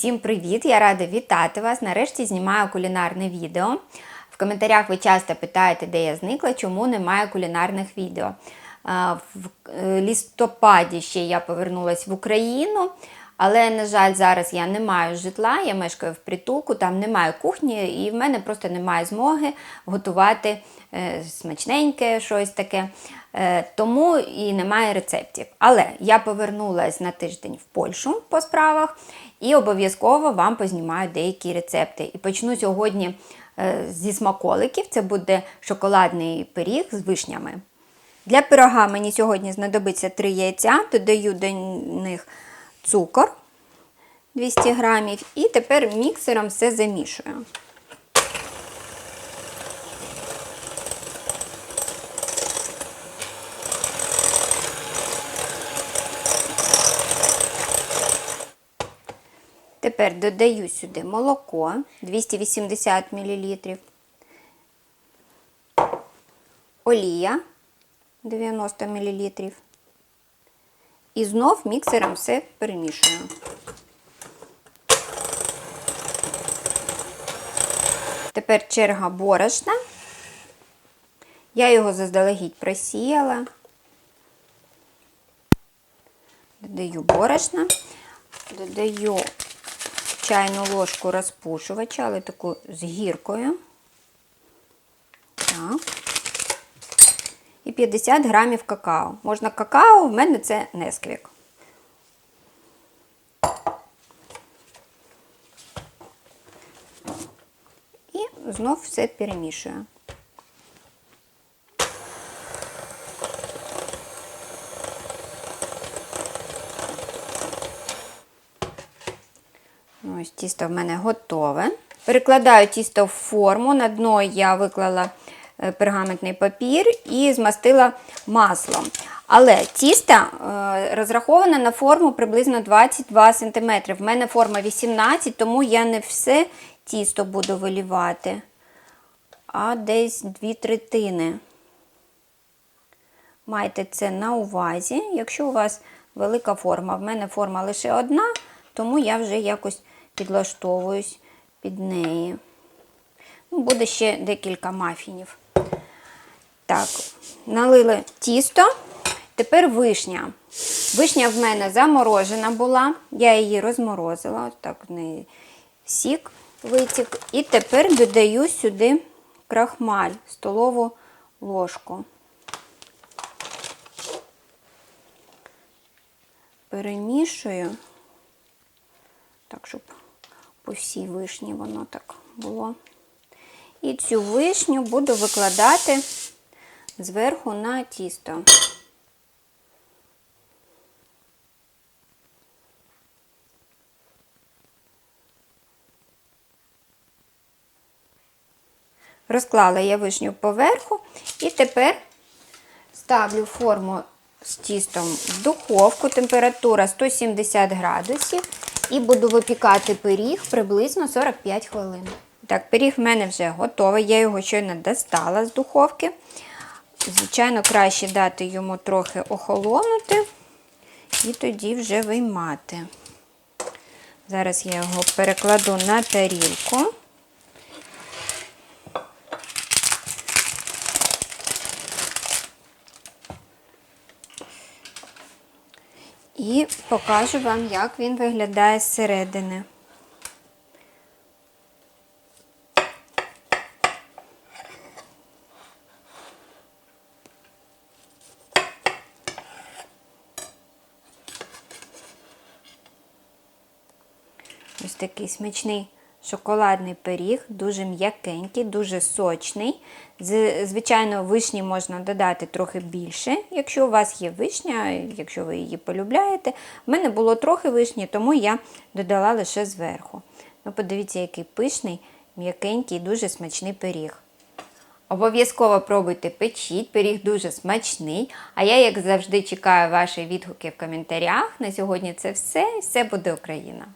Всім привіт! Я рада вітати вас. Нарешті знімаю кулінарне відео. В коментарях ви часто питаєте, де я зникла, чому немає кулінарних відео. В е, листопаді ще я повернулася в Україну, але, на жаль, зараз я не маю житла, я мешкаю в притулку, там немає кухні, і в мене просто немає змоги готувати е, смачненьке щось таке. Е, Тому і немає рецептів. Але я повернулася на тиждень в Польщу по справах і обов'язково вам познімаю деякі рецепти. І почну сьогодні е, зі смаколиків. Це буде шоколадний пиріг з вишнями. Для пирога мені сьогодні знадобиться 3 яйця, додаю до них цукор 200 грамів, і тепер міксером все замішую. Тепер додаю сюди молоко 280 мл, олія 90 мл. І знов міксером все перемішую. Тепер черга борошна. Я його заздалегідь просіяла. Додаю борошна, додаю чайну ложку розпушувача, але таку з гіркою. Так. І 50 грамів какао. Можна какао, в мене це несквік. І знов все перемішую. Ось тісто в мене готове. Перекладаю тісто в форму. На дно я виклала пергаментний папір і змастила маслом. Але тісто е, розраховане на форму приблизно 22 см. В мене форма 18, тому я не все тісто буду вилівати, а десь дві третини. Майте це на увазі. Якщо у вас велика форма, в мене форма лише одна, тому я вже якось підлаштовуюсь під неї. Ну, Буде ще декілька мафінів. Так, налили тісто. Тепер вишня. Вишня в мене заморожена була, я її розморозила, ось так в неї сік витік. І тепер додаю сюди крахмаль, столову ложку. Перемішую, так, щоб по всій вишні воно так було. І цю вишню буду викладати зверху на тісто. Розклала я вишню поверху і тепер ставлю форму з тістом в духовку, температура 170 градусів, і буду випікати пиріг приблизно 45 хвилин. Так, пиріг в мене вже готовий, я його щойно достала з духовки. Звичайно, краще дати йому трохи охолонути і тоді вже виймати. Зараз я його перекладу на тарілку. І покажу вам, як він виглядає зсередини. Ось такий смачний шоколадний пиріг, дуже м'якенький, дуже сочний. Звичайно, вишні можна додати трохи більше, якщо у вас є вишня, якщо ви її полюбляєте. У мене було трохи вишні, тому я додала лише зверху. Ну, подивіться, який пишний, м'якенький, дуже смачний пиріг. Обов'язково пробуйте печіть, пиріг дуже смачний. А я, як завжди, чекаю ваші відгуки в коментарях. На сьогодні це все. Все буде Україна!